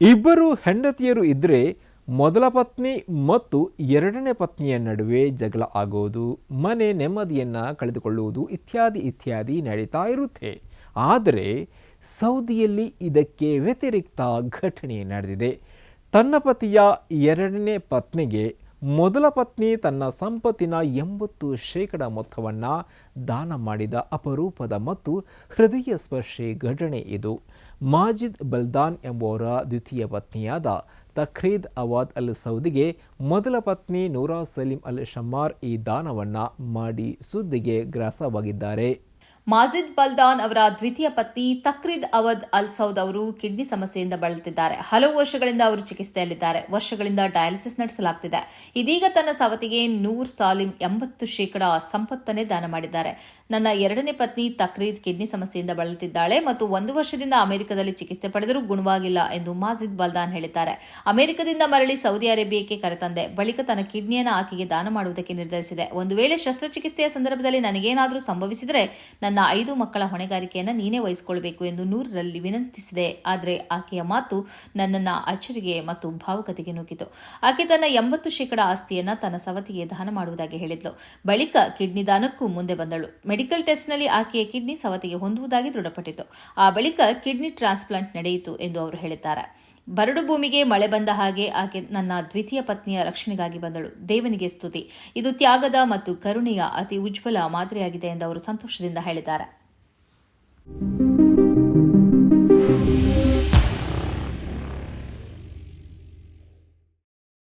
ಇಬ್ಬರು ಹೆಂಡತಿಯರು ಇದ್ದರೆ ಮೊದಲ ಪತ್ನಿ ಮತ್ತು ಎರಡನೇ ಪತ್ನಿಯ ನಡುವೆ ಜಗಳ ಆಗೋದು, ಮನೆ ನೆಮ್ಮದಿಯನ್ನು ಕಳೆದುಕೊಳ್ಳುವುದು ಇತ್ಯಾದಿ ಇತ್ಯಾದಿ ನಡೀತಾ ಇರುತ್ತೆ. ಆದರೆ ಸೌದಿಯಲ್ಲಿ ಇದಕ್ಕೆ ವ್ಯತಿರಿಕ್ತ ಘಟನೆ ನಡೆದಿದೆ. ತನ್ನ ಪತಿಯ ಎರಡನೇ ಪತ್ನಿಗೆ ಮೊದಲ ಪತ್ನಿ ತನ್ನ ಸಂಪತ್ತಿನ ಎಂಬತ್ತು ಶೇಕಡ ಮೊತ್ತವನ್ನು ದಾನ ಮಾಡಿದ ಅಪರೂಪದ ಮತ್ತು ಹೃದಯ ಸ್ಪರ್ಶಿ ಘಟನೆ ಇದು. ಮಾಜಿದ್ ಬಲ್ದಾನ್ ಎಂಬುವರ ದ್ವಿತೀಯ ಪತ್ನಿಯಾದ ತಖ್ರೀದ್ ಅವಾದ್ ಅಲ್ ಸೌದಿಗೆ ಮೊದಲ ಪತ್ನಿ ನೂರಾ ಸಲೀಂ ಅಲ್ ಶಮ್ಮಾರ್ ಈ ದಾನವನ್ನ ಮಾಡಿ ಸುದ್ದಿಗೆ ಗ್ರಾಸವಾಗಿದ್ದಾರೆ. ಮಾಜಿದ್ ಬಲ್ದಾನ್ ಅವರ ದ್ವಿತೀಯ ಪತ್ನಿ ತಕ್ರಿದ್ ಅವದ್ ಅಲ್ ಸೌದ್ ಅವರು ಕಿಡ್ನಿ ಸಮಸ್ಯೆಯಿಂದ ಬಳಲುತ್ತಿದ್ದಾರೆ. ಹಲವು ವರ್ಷಗಳಿಂದ ಅವರು ಚಿಕಿತ್ಸೆಯಲ್ಲಿದ್ದಾರೆ. ವರ್ಷಗಳಿಂದ ಡಯಾಲಿಸಿಸ್ ನಡೆಸಲಾಗ್ತಿದೆ. ಇದೀಗ ತನ್ನ ಸವತಿಗೆ ನೂರ್ ಸಾಲಿಂ ಎಂಬತ್ತು ಶೇಕಡ ಸಂಪತ್ತನ್ನೇ ದಾನ ಮಾಡಿದ್ದಾರೆ. ನನ್ನ ಎರಡನೇ ಪತ್ನಿ ತಕ್ರೀದ್ ಕಿಡ್ನಿ ಸಮಸ್ಯೆಯಿಂದ ಬಳಲುತ್ತಿದ್ದಾಳೆ ಮತ್ತು ಒಂದು ವರ್ಷದಿಂದ ಅಮೆರಿಕದಲ್ಲಿ ಚಿಕಿತ್ಸೆ ಪಡೆದರೂ ಗುಣವಾಗಿಲ್ಲ ಎಂದು ಮಾಜಿದ್ ಬಲ್ದಾನ್ ಹೇಳಿದ್ದಾರೆ. ಅಮೆರಿಕದಿಂದ ಮರಳಿ ಸೌದಿ ಅರೇಬಿಯಾಕ್ಕೆ ಕರೆತಂದೆ. ಬಳಿಕ ತನ್ನ ಕಿಡ್ನಿಯನ್ನು ಆಕೆಗೆ ದಾನ ಮಾಡುವುದಕ್ಕೆ ನಿರ್ಧರಿಸಿದೆ. ಒಂದು ವೇಳೆ ಶಸ್ತ್ರಚಿಕಿತ್ಸೆಯ ಸಂದರ್ಭದಲ್ಲಿ ನನಗೇನಾದರೂ ಸಂಭವಿಸಿದರೆ ನನ್ನ ಐದು ಮಕ್ಕಳ ಹೊಣೆಗಾರಿಕೆಯನ್ನು ನೀನೇ ವಹಿಸಿಕೊಳ್ಬೇಕು ಎಂದು ನೂರರಲ್ಲಿ ವಿನಂತಿಸಿದೆ. ಆದರೆ ಆಕೆಯ ಮಾತು ನನ್ನನ್ನು ಅಚ್ಚರಿಗೆ ಮತ್ತು ಭಾವುಕತೆಗೆ ನುಗ್ಗಿತು. ಆಕೆ ತನ್ನ ಎಂಬತ್ತು ಶೇಕಡ ಆಸ್ತಿಯನ್ನು ತನ್ನ ಸವತಿಗೆ ದಾನ ಮಾಡುವುದಾಗಿ ಹೇಳಿದ್ಲು. ಬಳಿಕ ಕಿಡ್ನಿ ದಾನಕ್ಕೂ ಮುಂದೆ ಬಂದಳು. ಮೆಡಿಕಲ್ ಟೆಸ್ಟ್ನಲ್ಲಿ ಆಕೆಯ ಕಿಡ್ನಿ ಸವತಿಗೆ ಹೊಂದುವುದಾಗಿ ದೃಢಪಟ್ಟಿತು ಆ ಬಳಿಕ ಕಿಡ್ನಿ ಟ್ರಾನ್ಸ್ಪ್ಲಾಂಟ್ ನಡೆಯಿತು ಎಂದು ಅವರು ಹೇಳಿದ್ದಾರೆ. ಬರಡು ಭೂಮಿಗೆ ಮಳೆ ಬಂದ ಹಾಗೆ ಆಕೆ ನನ್ನ ದ್ವಿತೀಯ ಪತ್ನಿಯ ರಕ್ಷಣೆಗಾಗಿ ಬಂದಳು. ದೇವನಿಗೆ ಸ್ತುತಿ. ಇದು ತ್ಯಾಗದ ಮತ್ತು ಕರುಣೆಯ ಅತಿ ಉಜ್ವಲ ಮಾದರಿಯಾಗಿದೆ ಎಂದು ಅವರು ಸಂತೋಷದಿಂದ ಹೇಳಿದ್ದಾರೆ.